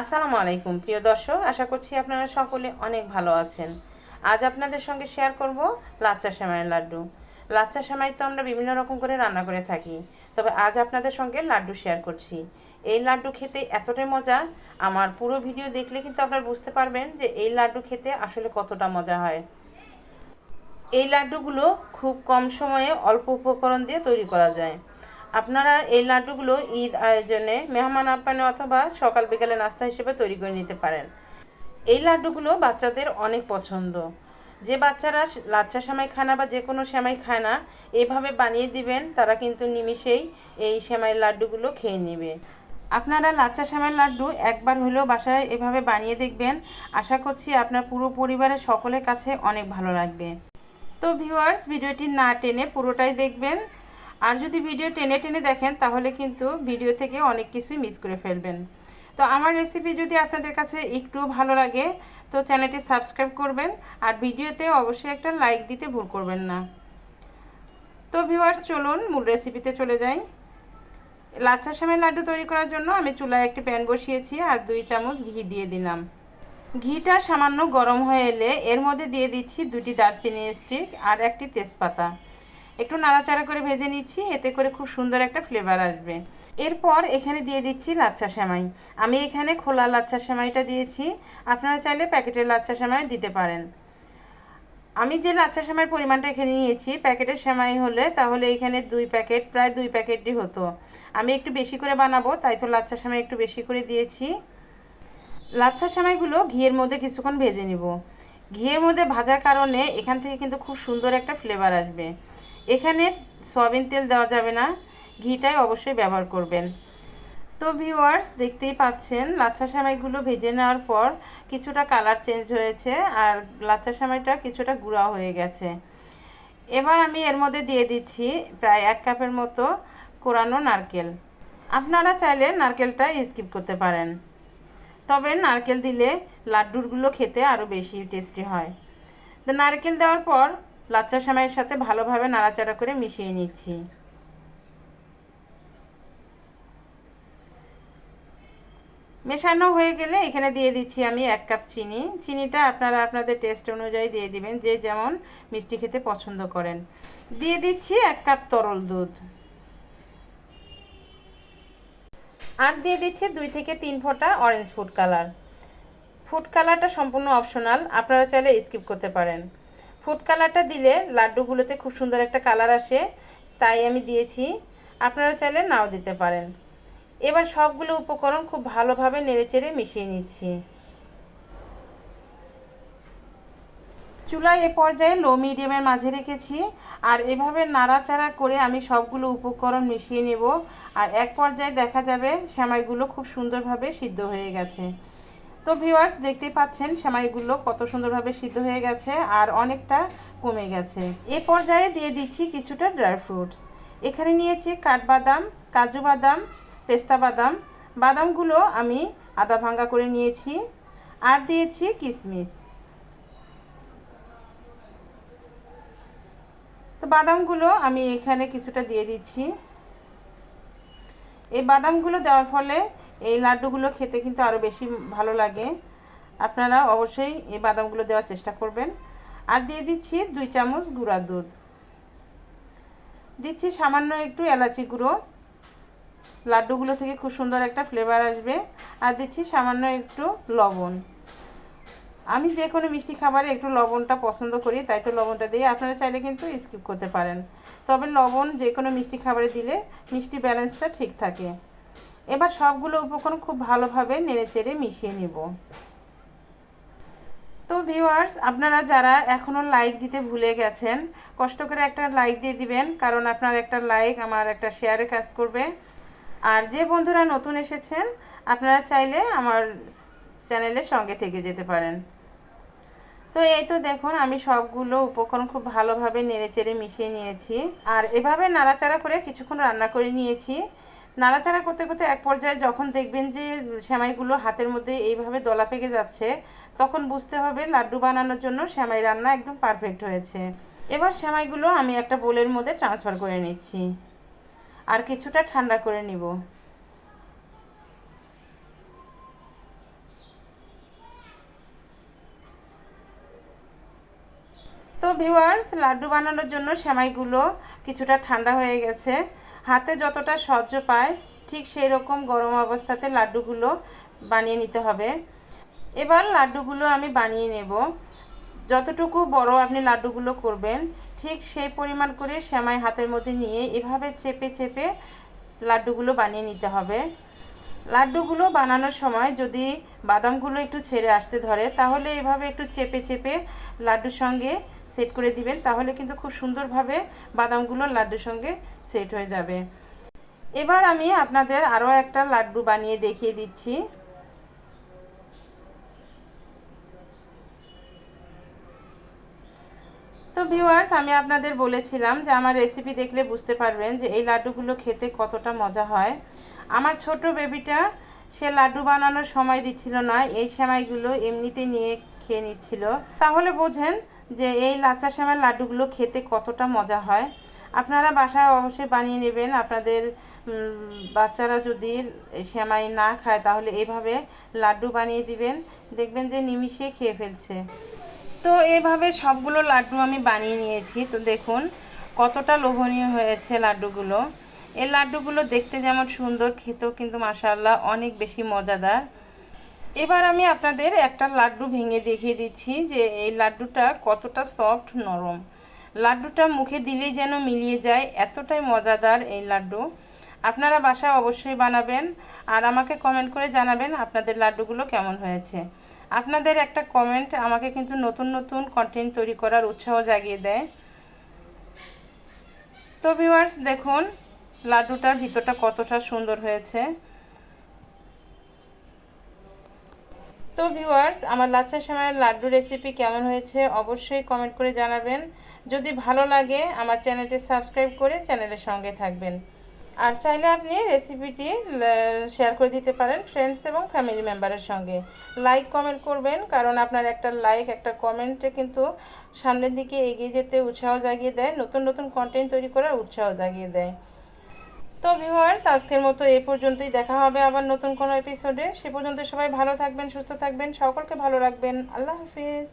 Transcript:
আসসালামু আলাইকুম, প্রিয় দর্শক। আশা করছি আপনারা সকলে অনেক ভালো আছেন। আজ আপনাদের সঙ্গে শেয়ার করব লাচ্চা সেমাইয়ের লাড্ডু। লাচ্চা সেমাই তো আমরা বিভিন্ন রকম করে রান্না করে থাকি, তবে আজ আপনাদের সঙ্গে লাড্ডু শেয়ার করছি। এই লাড্ডু খেতে এতটাই মজা, আমার পুরো ভিডিও দেখলে কিন্তু আপনারা বুঝতে পারবেন যে এই লাড্ডু খেতে আসলে কতটা মজা হয়। এই লাড্ডুগুলো খুব কম সময়ে অল্প উপকরণ দিয়ে তৈরি করা যায়। আপনারা এই লাড্ডুগুলো ঈদ আয়োজনে মেহমান আপ্যায়নে অথবা সকাল বিকালে নাস্তা হিসেবে তৈরি করে নিতে পারেন। এই লাড্ডুগুলো বাচ্চাদের অনেক পছন্দ। যে বাচ্চারা লাচ্চা সেমাই খায় না বা যে কোনো সেমাই খায় না এইভাবে বানিয়ে দিবেন, তারা কিন্তু নিমিষেই এই সেমাইয়ের লাড্ডুগুলো খেয়ে নেবে। আপনারা লাচ্চা সেমাইয়ের লাড্ডু একবার হলেও বাসায় এভাবে বানিয়ে দেখবেন। আশা করছি আপনার পুরো পরিবারের সকলের কাছে অনেক ভালো লাগবে। তো ভিউয়ার্স, ভিডিওটি না টেনে পুরোটাই দেখবেন। আর যদি ভিডিও টেনে টেনে দেখেন, তাহলে কিন্তু ভিডিও থেকে অনেক কিছুই মিস করে ফেলবেন। তো আমার রেসিপি যদি আপনাদের কাছে একটু ভালো লাগে, তো চ্যানেলটি সাবস্ক্রাইব করবেন আর ভিডিওতে অবশ্যই একটা লাইক দিতে ভুল করবেন না। তো ভিউয়ার্স চলুন মূল রেসিপিতে চলে যাই। লাচ্ছা সময় লাড্ডু তৈরি করার জন্য আমি চুলায় একটি প্যান বসিয়েছি আর দুই চামচ ঘি দিয়ে দিলাম। ঘিটা সামান্য গরম হয়ে এলে এর মধ্যে দিয়ে দিচ্ছি দুটি দারচিনি স্টিক আর একটি তেজপাতা। একটু নাড়াচাড়া করে ভেজে নিচ্ছি, এতে করে খুব সুন্দর একটা ফ্লেভার আসবে। এরপর এখানে দিয়ে দিচ্ছি লাচ্চা সেমাই। আমি এখানে খোলা লাচ্চা সেমাইটা দিয়েছি। আপনারা চাইলে প্যাকেটের লাচ্চা সেমাই দিতে পারেন। আমি যে লাচ্চা সেমাইয়ের পরিমাণটা এখানে নিয়েছি প্যাকেটের সেমাই হলে তাহলে এখানে দুই প্যাকেট প্রায় দুই প্যাকেটই হতো। আমি একটু বেশি করে বানাবো, তাই তো লাচ্চা সেমাই একটু বেশি করে দিয়েছি। লাচ্ছা সেমাইগুলো ঘিয়ের মধ্যে কিছুক্ষণ ভেজে নিব। ঘিয়ের মধ্যে ভাজার কারণে এখান থেকে কিন্তু খুব সুন্দর একটা ফ্লেভার আসবে। এখানে সয়াবিন তেল দেওয়া যাবে না, ঘিটাই অবশ্যই ব্যবহার করবেন। তো ভিউয়ার্স দেখতেই পাচ্ছেন, লাচ্ছা সেমাইগুলো ভেজে নেওয়ার পর কিছুটা কালার চেঞ্জ হয়েছে আর লাচ্ছা সেমাইটা কিছুটা গুঁড়া হয়ে গেছে। এবার আমি এর মধ্যে দিয়ে দিচ্ছি প্রায় এক কাপের মতো কোরানো নারকেল। আপনারা চাইলে নারকেলটা স্কিপ করতে পারেন। তবে নারকেল দিলে লাড্ডুরগুলো খেতে আরও বেশি টেস্টি হয়। তো নারকেল দেওয়ার পর লাচ্চা সেমাইয়ের সাথে ভালোভাবে নাড়াচাড়া করে মিশিয়ে নিচ্ছি। মেশানো হয়ে গেলে এখানে দিয়ে দিচ্ছি আমি এক কাপ চিনি। চিনিটা আপনারা আপনাদের টেস্ট অনুযায়ী দিয়ে দিবেন, যে যেমন মিষ্টি খেতে পছন্দ করেন। দিয়ে দিচ্ছি এক কাপ তরল দুধ। আর দিয়ে দিচ্ছি দুই থেকে তিন ফোঁটা অরেঞ্জ ফুড কালার ফুড কালারটা সম্পূর্ণ অপশনাল আপনারা চাইলে স্কিপ করতে পারেন। ফুড কালারটা দিলে লাড্ডুগুলোতে খুব সুন্দর একটা কালার আসে, তাই আমি দিয়েছি। আপনারা চাইলে নাও দিতে পারেন। এবার সবগুলো উপকরণ খুব ভালোভাবে নেড়েচেড়ে মিশিয়ে নিচ্ছি। চুলায় এ পর্যায়ে লো মিডিয়ামের মাঝে রেখেছি, আর এভাবে নাড়াচাড়া করে আমি সবগুলো উপকরণ মিশিয়ে নেব। আর এক পর্যায়ে দেখা যাবে, সেমাইগুলো খুব সুন্দরভাবে সিদ্ধ হয়ে গেছে। তো ভিউয়ার্স দেখতেই পাচ্ছেন, সেমাইগুলো কত সুন্দরভাবে সিদ্ধ হয়ে গেছে আর অনেকটা কমে গেছে। এ পর্যায়ে দিয়ে দিচ্ছি কিছুটা ড্রাই ফ্রুটস এখানে নিয়েছি কাঠবাদাম, কাজু বাদাম, পেস্তা বাদাম। বাদামগুলো আমি আদা ভাঙ্গা করে নিয়েছি আর দিয়েছি কিশমিশ তো বাদামগুলো আমি এখানে কিছুটা দিয়ে দিচ্ছি। এই বাদামগুলো দেওয়ার ফলে এই লাড্ডুগুলো খেতে কিন্তু আরও বেশি ভালো লাগে। আপনারা অবশ্যই এই বাদামগুলো দেওয়ার চেষ্টা করবেন। আর দিয়ে দিচ্ছি দুই চামচ গুঁড়া দুধ। দিচ্ছি সামান্য একটু এলাচি গুঁড়ো। লাড্ডুগুলো থেকে খুব সুন্দর একটা ফ্লেভার আসবে। আর দিচ্ছি সামান্য একটু লবণ। আমি যে কোনো মিষ্টি খাবারে একটু লবণটা পছন্দ করি, তাই তো লবণটা দিয়ে আপনারা চাইলে কিন্তু স্কিপ করতে পারেন। তবে লবণ যে কোনো মিষ্টি খাবারে দিলে মিষ্টি ব্যালেন্সটা ঠিক থাকে। এবার সবগুলো উপকরণ খুব ভালোভাবে নেড়ে চেড়ে মিশিয়ে নেব। তো ভিউয়ার্স, আপনারা যারা এখনও লাইক দিতে ভুলে গেছেন, কষ্ট করে একটা লাইক দিয়ে দিবেন, কারণ আপনার একটা লাইক আমার একটা শেয়ারে কাজ করবে। আর যে বন্ধুরা নতুন এসেছেন, আপনারা চাইলে আমার চ্যানেলের সঙ্গে থেকে যেতে পারেন। তো এই তো দেখুন, আমি সবগুলো উপকরণ খুব ভালোভাবে নেড়ে চেড়ে মিশিয়ে নিয়েছি। আর এভাবে নাড়াচাড়া করে কিছুক্ষণ রান্না করে নিয়েছি। নাড়াচাড়া করতে করতে এক পর্যায়ে যখন দেখবেন যে সেমাইগুলো হাতের মধ্যে এইভাবে দলা পেকে যাচ্ছে, তখন বুঝতে হবে লাড্ডু বানানোর জন্য সেমাই রান্না একদম পারফেক্ট হয়েছে। এবার সেমাইগুলো আমি একটা বোলের মধ্যে ট্রান্সফার করে নিচ্ছি। আর কিছুটা ঠান্ডা করে নিব। তো ভিউয়ার্স লাড্ডু বানানোর জন্য সেমাইগুলো কিছুটা ঠান্ডা হয়ে গেছে। হাতে যতটা সহ্য পায়, ঠিক সেই রকম গরম অবস্থাতে লাড্ডুগুলো বানিয়ে নিতে হবে। এবার লাড্ডুগুলো আমি বানিয়ে নেব। যতটুকু বড় আপনি লাড্ডুগুলো করবেন, ঠিক সেই পরিমাণ করে সেমাই হাতের মধ্যে নিয়ে এভাবে চেপে চেপে লাড্ডুগুলো বানিয়ে নিতে হবে। লাড্ডুগুলো বানানোর সময় যদি বাদামগুলো একটু ছেড়ে আসতে ধরে, তাহলে এভাবে একটু চেপে চেপে লাড্ডুর সঙ্গে সেট করে দিবেন, তাহলে কিন্তু খুব সুন্দরভাবে বাদামগুলো লাড্ডুর সঙ্গে সেট হয়ে যাবে। এবার আমি আপনাদের আরও একটা লাড্ডু বানিয়ে দেখিয়ে দিচ্ছি। তো ভিউয়ার্স আমি আপনাদের বলেছিলাম যে আমার রেসিপি দেখলে বুঝতে পারবেন যে এই লাড্ডুগুলো খেতে কতটা মজা হয়। আমার ছোট বেবিটা সে লাড্ডু বানানোর সময় দিচ্ছিল না, এই সেমাইগুলো এমনিতে নিয়ে খেয়ে নিচ্ছিল। তাহলে বোঝেন যে এই লাচ্চা সেমাই লাড্ডুগুলো খেতে কতটা মজা হয়। আপনারা বাসায় অবশ্যই বানিয়ে নেবেন। আপনাদের বাচ্চারা যদি সেমাই না খায়, তাহলে এভাবে লাড্ডু বানিয়ে দিবেন। দেখবেন যে নিমিষে খেয়ে ফেলছে। তো এভাবে সবগুলো লাড্ডু আমি বানিয়ে নিয়েছি। তো দেখুন, কতটা লোভনীয় হয়েছে লাড্ডুগুলো। এই লাড্ডুগুলো দেখতে যেমন সুন্দর, খেতেও কিন্তু মাসাল্লাহ অনেক বেশি মজাদার। এবার আমি আপনাদের একটা লাড্ডু ভেঙে দেখিয়ে দিচ্ছি যে এই লাড্ডুটা কতটা সফট নরম। লাড্ডুটা মুখে দিলেই যেন মিলিয়ে যায়, এতটাই মজাদার এই লাড্ডু। আপনারা বাসায় অবশ্যই বানাবেন আর আমাকে কমেন্ট করে জানাবেন আপনাদের লাড্ডুগুলো কেমন হয়েছে। আপনাদের একটা কমেন্ট আমাকে কিন্তু নতুন নতুন কন্টেন্ট তৈরি করার উৎসাহ জাগিয়ে দেয়। তো ভিউয়ার্স দেখুন, লাড্ডুটার ভিতরটা কতটা সুন্দর হয়েছে। তো ভিউয়ার্স আমার লাচ্চা সময়ের লাড্ডু রেসিপি কেমন হয়েছে অবশ্যই কমেন্ট করে জানাবেন। যদি ভালো লাগে, আমার চ্যানেলটি সাবস্ক্রাইব করে চ্যানেলের সঙ্গে থাকবেন। আর চাইলে আপনি রেসিপিটি শেয়ার করে দিতে পারেন ফ্রেন্ডস এবং ফ্যামিলি মেম্বারের সঙ্গে। লাইক কমেন্ট করবেন, কারণ আপনার একটা লাইক একটা কমেন্টে কিন্তু সামনের দিকে এগিয়ে যেতে উৎসাহ জাগিয়ে দেয়, নতুন নতুন কন্টেন্ট তৈরি করার উৎসাহ জাগিয়ে দেয়। তো ভিউয়ার্স আজকের মতো এ পর্যন্তই। দেখা হবে আবার নতুন কোনো এপিসোডে সে পর্যন্ত সবাই ভালো থাকবেন, সুস্থ থাকবেন, সকলকে ভালো রাখবেন। আল্লাহ হাফিজ।